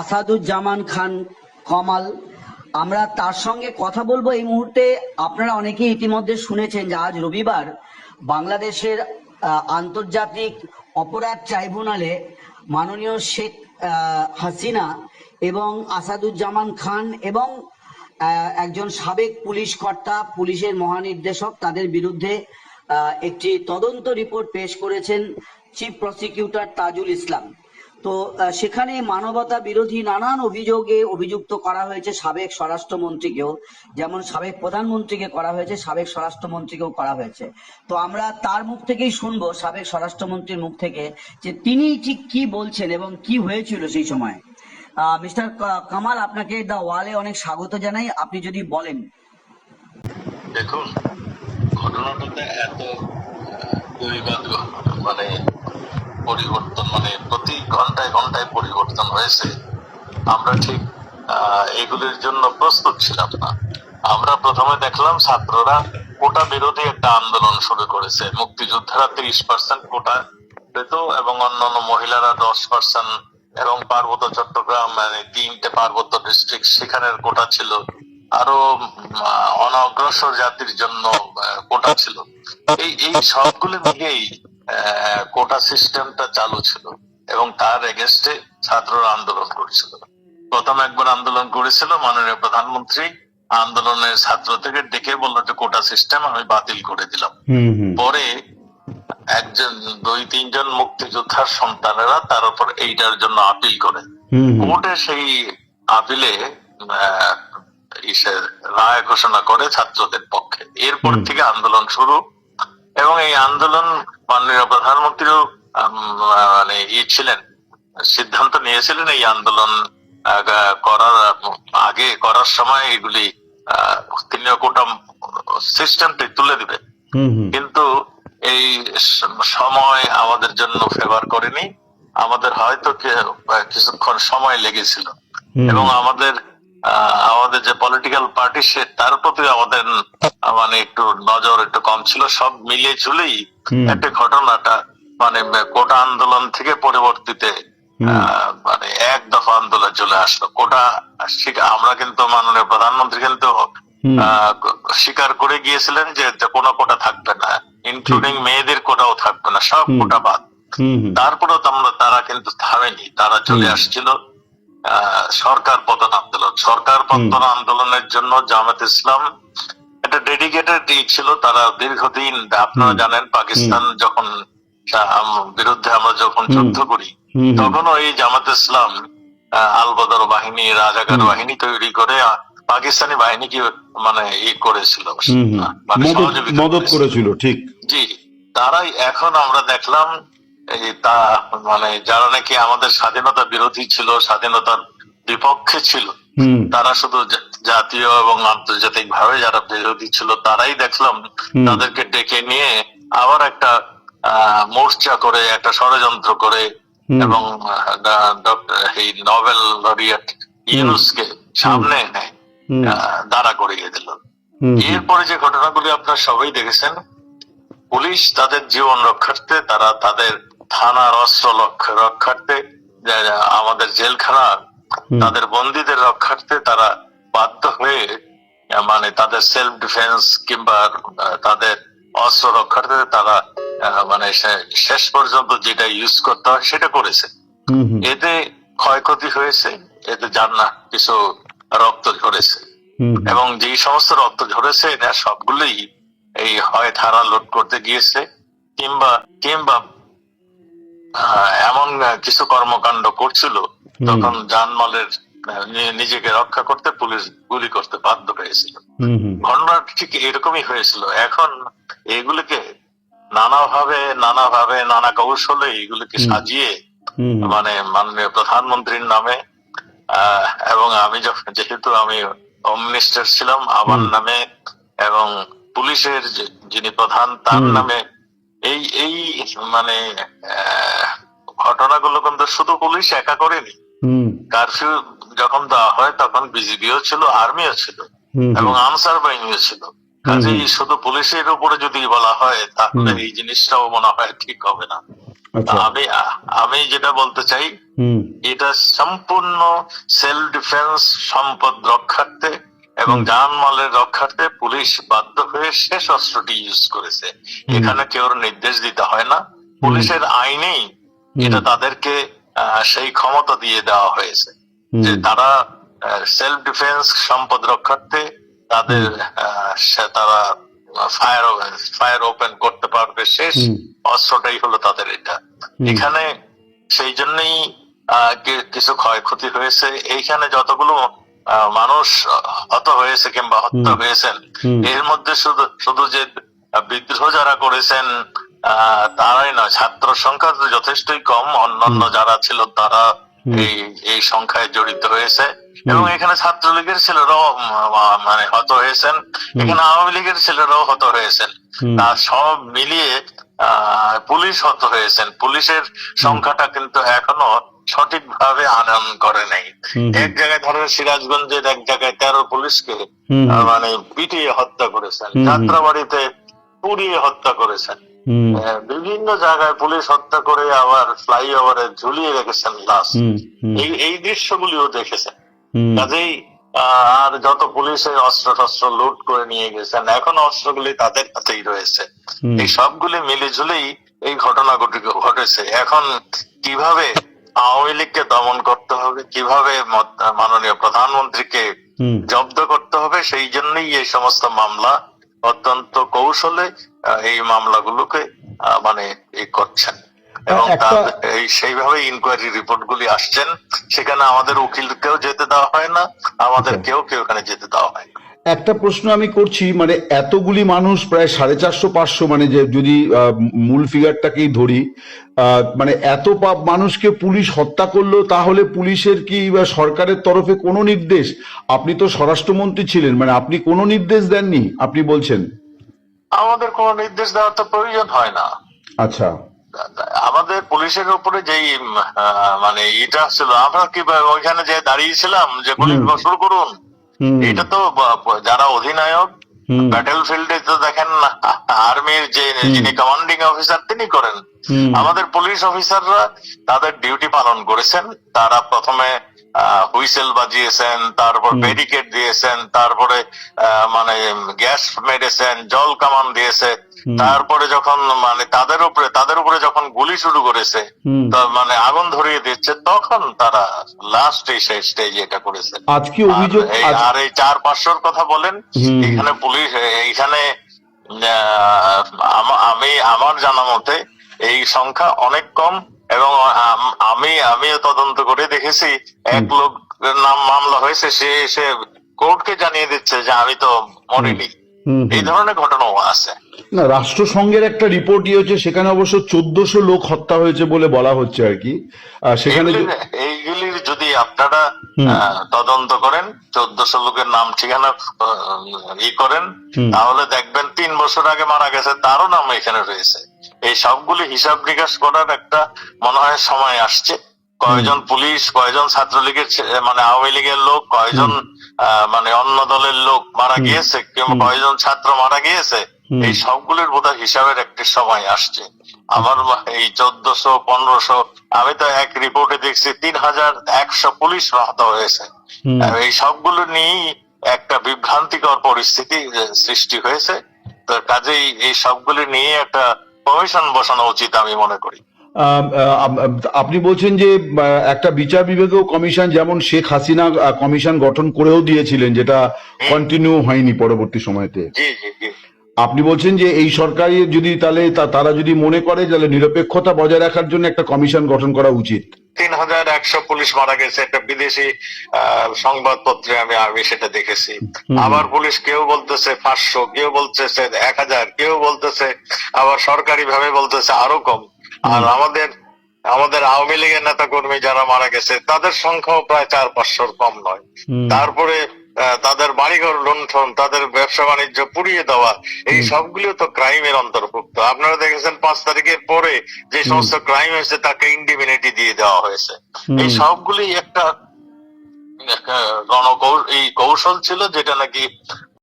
আসাদুজ্জামান খান কমাল। আমরা তার সঙ্গে কথা বলব এই মুহূর্তে। আপনারা অনেকেই ইতিমধ্যে শুনেছেন যে আজ রবিবার বাংলাদেশের আন্তর্জাতিক অপরাধ ট্রাইব্যুনালে মাননীয় শেখ হাসিনা এবং আসাদুজ্জামান খান এবং একজন সাবেক পুলিশ কর্তা, পুলিশের মহানির্দেশক তাদের বিরুদ্ধে একটি তদন্ত রিপোর্ট পেশ করেছেন চিফ প্রসিকিউটর তাজুল ইসলাম। তো সেখানে মানবতা বিরোধী নানান অভিযোগে অভিযুক্ত করা হয়েছে সাবেক স্বরাষ্ট্রমন্ত্রীকেও। যেমন সাবেক প্রধানমন্ত্রীকে করা হয়েছে, সাবেক স্বরাষ্ট্রমন্ত্রীকেও করা হয়েছে। তো আমরা তার মুখ থেকেই শুনব, সাবেক স্বরাষ্ট্রমন্ত্রীর মুখ থেকে, যে তিনি ঠিক কি বলছেন এবং কি হয়েছিল সেই সময়। মিস্টার কামাল, আপনাকে দ্য ওয়ালে অনেক স্বাগত জানাই। আপনি যদি বলেন। দেখুন, ঘটনাটাতে এত মানে পরিবর্তন মানে ঘন্টায় ঘন্টায় পরিবর্তন হয়েছে। আমরা ঠিক এগুলির জন্য প্রস্তুত ছিলাম না। আমরা প্রথমে দেখলাম ছাত্ররা কোটা বিরোধী একটা আন্দোলন শুরু করেছে। মুক্তিযোদ্ধারা তিরিশ পার্সেন্ট কোটা পেত এবং অন্যান্য মহিলারা দশ পার্সেন্ট এবং পার্বত্য চট্টগ্রাম মানে তিনটে পার্বত্য ডিস্ট্রিক্ট সেখানের কোটা ছিল। আরও অনগ্রসর জাতির জন্য কোটা ছিল। এই এই সবগুলো মিলিয়েই আহ, কোটা সিস্টেমটা চালু ছিল। এবং তার এগেস্টে ছাত্ররা আন্দোলন করেছিল। প্রথম একবার আন্দোলন করেছিল মাননীয় প্রধানমন্ত্রী। আন্দোলনের ছাত্র থেকে ডেকে বলল যে কোটা সিস্টেম আমি বাতিল করে দিলাম। পরে একজন দুই তিনজন মুক্তিযোদ্ধার সন্তানেরা তার উপর এইটার জন্য আপিল করে। কোর্টে সেই আপিলে রায় ঘোষণা করে ছাত্রদের পক্ষে। এরপর থেকে আন্দোলন শুরু এবং এই আন্দোলন মাননীয় প্রধানমন্ত্রীও মানে ই ছিলেন সিদ্ধান্ত নিয়েছিলেন এই আন্দোলন করার আগে করার সময় এগুলি তিনিও কোটা সিস্টেমটি তুলে হুম কিন্তু এই সময় আমাদের জন্য ফেভার করেনি। আমাদের হয়তো কিছুক্ষণ সময় লেগেছিল। এবং আমাদের আহ, আমাদের যে পলিটিক্যাল পার্টি সে তার প্রতি আমাদের মানে একটু নজর একটু কম ছিল। সব মিলিয়ে ঝুলেই একটা ঘটনাটা মানে কোটা আন্দোলন থেকে পরিবর্তিতে মানে এক দফা আন্দোলন চলে আসলো। কোটা আমরা কিন্তু মাননীয় প্রধানমন্ত্রী কিন্তু স্বীকার করে গিয়েছিলেন যে কোনো কোটা থাকবে না ইনক্লুডিং মেয়েদের কোটাও থাকবে না সব কোটা বাদ। হুম হুম। তারপরেও তো আমরা তারা কিন্তু থামেনি তারা চলে আসছিল আহ, সরকার পতন আন্দোলন। সরকার পতন আন্দোলনের জন্য জামাত ইসলাম একটা ডেডিকেটেড ছিল তারা দীর্ঘদিন আপনারা জানেন পাকিস্তান যখন বিরুদ্ধে আমরা যখন যুদ্ধ করি। তখনও এই জামাত ইসলাম আলবদর বাহিনী রাজাকার বাহিনী তৈরি করে পাকিস্তানি বাহিনীকে মানে ই করেছিল। মানে মদত করেছিল। করেছিল ঠিক জি তারাই এখন আমরা দেখলাম এই তা মানে যারা নাকি আমাদের স্বাধীনতা বিরোধী ছিল স্বাধীনতার বিপক্ষে ছিল তারা শুধু জাতীয় এবং আন্তর্জাতিক ভাবে যারা বিরোধী ছিল তারাই দেখলাম তাদেরকে ডেকে নিয়ে আবার একটা মোর্চা করে একটা ষড়যন্ত্র করে এবং এই নোবেল লরিয়েট ইউনুসকে সামনে এনে দাঁড়া করিয়ে দিল। এরপরে যে ঘটনাগুলি আপনারা সবাই দেখেছেন পুলিশ তাদের জীবন রক্ষার্থে তারা তাদের থানার অস্ত্র রক্ষার্থে আমাদের জেলখানা তাদের বন্দীদের রক্ষার্থে তারা বাধ্য হয়ে মানে তাদের সেলফ ডিফেন্স কিংবা তাদের অস্ত্র রক্ষার্থে তারা মানে শেষ পর্যন্ত যেটা ইউজ করতে হয় সেটা করেছে। এতে ক্ষয়ক্ষতি হয়েছে এতে জান্না কিছু রক্ত ঝরেছে। এবং যে সমস্ত রক্ত ঝরেছে এটা সবগুলোই এই হয় ধারা লোড করতে গিয়েছে কিংবা কিংবা এমন কিছু কর্মকাণ্ড করছিল তখন জানমালের আহ, নিজেকে রক্ষা করতে পুলিশ গুলি করতে বাধ্য হয়েছিল। ঘটনা ঠিক এরকমই হয়েছিল এখন এগুলিকে নানাভাবে নানাভাবে নানা কৌশলে এগুলিকে সাজিয়ে। মানে মাননীয় প্রধানমন্ত্রীর নামে এবং আমি যখন যেহেতু আমি হোম মিনিস্টার ছিলাম আমার নামে এবং পুলিশের যিনি প্রধান তার নামে এই এই মানে ঘটনাগুলো কিন্তু শুধু পুলিশ একা করেনি। কারফিউ যখন দেওয়া হয় তখন বিজিবিও ছিল আর্মিও ছিল এবং। আনসার বাহিনীও ছিল। কাজেই শুধু পুলিশের উপরে যদি বলা হয় তাহলে এই জিনিসটাও মনে হয় ঠিক হবে না। আচ্ছা। আমি আমি যেটা বলতে চাই এটা সম্পূর্ণ সেলফ ডিফেন্স সম্পদ রক্ষার্থে এবং। জানমালের রক্ষার্থে পুলিশ বাধ্য হয়ে শেষ অস্ত্রটি ইউজ করেছে। এখানে কেউ নির্দেশ দিতে হয় না। পুলিশের আইনেই এটা তাদেরকে আহ, সেই ক্ষমতা দিয়ে দেওয়া হয়েছে। যে তারা সেলফ ডিফেন্স সম্পদ রক্ষার্থে তাদের তারা ফায়ার ফায়ার ওপেন করতে পারবে শেষ। অস্ত্রটাই হলো তাদের এটা। এখানে সেই জন্যই কিছু ক্ষয়ক্ষতি হয়েছে। এইখানে যতগুলো মানুষ হত হয়েছে কিংবা হত্যা হয়েছেন এর মধ্যে শুধু শুধু যে বিদ্রোহ যারা করেছেন আহ, তারাই নয় ছাত্র সংখ্যা তো যথেষ্টই কম। অন্যান্য যারা ছিল তারা এই এই সংখ্যায় জড়িত হয়েছে। এবং এখানে ছাত্রলীগের ছেলেরাও মানে হত হয়েছেন। এখানে আওয়ামী লীগের ছেলেরাও হত হয়েছেন। তা সব মিলিয়ে আহ, পুলিশ হত হয়েছেন। পুলিশের সংখ্যাটা কিন্তু এখনও সঠিকভাবে আনয়ন করে নাই। এক জায়গায় ধরেন সিরাজগঞ্জের এক জায়গায় তেরো পুলিশকে মানে পিটিয়ে হত্যা করেছেন। যাত্রাবাড়িতে পুড়িয়ে হত্যা করেছেন। বিভিন্ন জায়গায় পুলিশ হত্যা করে আবার ফ্লাইওভারে ঝুলিয়ে রেখেছেন লাশ। এই এই দৃশ্যগুলিও দেখেছেন। কাজেই আর যত পুলিশের অস্ত্র টস্ত্র লুট করে নিয়ে গেছেন এখন অস্ত্রগুলি তাদের হাতেই রয়েছে। এই সবগুলি মিলে ঝুলেই এই ঘটনা ঘটেছে। এখন কীভাবে আওয়ামী লীগকে দমন করতে হবে কীভাবে মাননীয় প্রধানমন্ত্রীকে জব্দ করতে হবে সেই জন্যই এই সমস্ত মামলা অত্যন্ত কৌশলে এই মামলাগুলোকে মানে ই করছেন। এই সেইভাবে ইনকোয়ারি রিপোর্ট গুলি আসছেন সেখানে আমাদের উকিলকেও যেতে দেওয়া হয় না আমাদের আচ্ছা। কেউ কেউ ওখানে যেতে দেওয়া হয় না। একটা প্রশ্ন আমি করছি মানে এতগুলি মানুষ প্রায় সাড়ে চারশো পাঁচশো মানে যে যদি মূল ফিগারটাকেই ধরি মানে এত পা- মানুষকে পুলিশ হত্যা করল তাহলে পুলিশের কি বা সরকারের তরফে কোনো নির্দেশ? আপনি তো স্বরাষ্ট্রমন্ত্রী ছিলেন মানে আপনি কোনো নির্দেশ দেননি আপনি বলছেন? আমাদের কোনো নির্দেশ দেওয়ার তো প্রয়োজন হয় না। আচ্ছা। আমাদের পুলিশের উপরে যেই মানে ইটা ছিল আমরা কি ওইখানে যে দাঁড়িয়েছিলাম যে গুলি। শুরু করুন এটা তো যারা অধিনায়ক ব্যাটেল ফিল্ডে তো দেখেন আর্মির যে যিনি কমান্ডিং অফিসার তিনি করেন। আমাদের পুলিশ অফিসাররা তাদের ডিউটি পালন করেছেন। তারা প্রথমে হুইসেল বাজিয়েছেন তারপর। ব্যারিকেড দিয়েছেন তারপরে মানে গ্যাস মেরেছেন জল কামান দিয়েছে। তারপরে যখন মানে তাদের উপরে তাদের উপরে যখন গুলি শুরু করেছে মানে আগুন ধরিয়ে দিচ্ছে তখন তারা লাস্ট এই স্টেজে এটা করেছে। আজকে অভিযোগ আর এই- চার পাঁচশোর কথা বলেন এখানে পুলিশ এইখানে আমি আমার জানা মতে এই সংখ্যা অনেক কম। এবং আম- আমি আমিও তদন্ত করে দেখেছি এক লোক নাম মামলা হয়েছে সে এসে কোর্টকে জানিয়ে দিচ্ছে যে আমি তো মরিনি। এই ধরনের ঘটনাও আছে। না রাষ্ট্রসংঘের একটা রিপোর্ট হচ্ছে সেখানে অবশ্য চোদ্দশো লোক হত্যা হয়েছে বলে বলা হচ্ছে আর কি। সেখানে এইগুলির- যদি আপনারা তদন্ত করেন চোদ্দশো লোকের নাম ঠিকানা ই করেন তাহলে দেখবেন তিন বছর আগে মারা গেছে তারও নাম এখানে রয়েছে। এই সবগুলি হিসাব নিকাশ করার একটা মনে হয় সময় আসছে। কয়জন পুলিশ কয়জন ছাত্রলীগের মানে আওয়ামী লীগের লোক কয়জন মানে অন্য দলের লোক মারা গিয়েছে কয়জন ছাত্র মারা গিয়েছে এই সবগুলির বোধহয় হিসাবের একটি সময় আসছে। আমার এই চোদ্দশো পনেরোশো আমি তো এক রিপোর্টে দেখছি তিন হাজার একশো পুলিশ আহত হয়েছে। এই সবগুলো নিয়েই একটা বিভ্রান্তিকর পরিস্থিতি সৃষ্টি হয়েছে। তো কাজেই এই সবগুলো নিয়ে একটা কমিশন বসানো উচিত আমি মনে করি। আপনি বলছেন যে একটা বিচার বিভাগীয় কমিশন যেমন শেখ হাসিনা কমিশন গঠন করেও দিয়েছিলেন যেটা কন্টিনিউ হয়নি পরবর্তী সময়তে। জি জি জি। আপনি বলছেন যে এই সরকারি যদি তাহলে তারা যদি মনে করে তাহলে নিরপেক্ষতা বজায় রাখার জন্য একটা কমিশন গঠন করা উচিত। তিন হাজার একশো পুলিশ মারা গেছে একটা বিদেশি আহ, সংবাদপত্রে আমি আমি সেটা দেখেছি। আবার পুলিশ কেউ বলতেছে পাঁচশো কেউ বলতেছে এক হাজার কেউ বলতেছে আবার সরকারি ভাবে বলতেছে আরও কম। আর আমাদের আমাদের আওয়ামী লীগের নেতা কর্মী যারা মারা গেছে তাদের সংখ্যাও প্রায় চার পাঁচশোর কম নয়। তারপরে তাদের বাড়িঘর লুণ্ঠন তাদের ব্যবসা বাণিজ্য পুড়িয়ে দেওয়া এই সবগুলো তো ক্রাইমের অন্তর্ভুক্ত। আপনারা দেখেছেন পাঁচ তারিখের পরে যে সমস্ত ক্রাইম হয়েছে তাকে ইন্ডিমিনিটি দিয়ে দেওয়া হয়েছে। এই সবগুলি একটা গণকৌশল এই কৌশল ছিল যেটা নাকি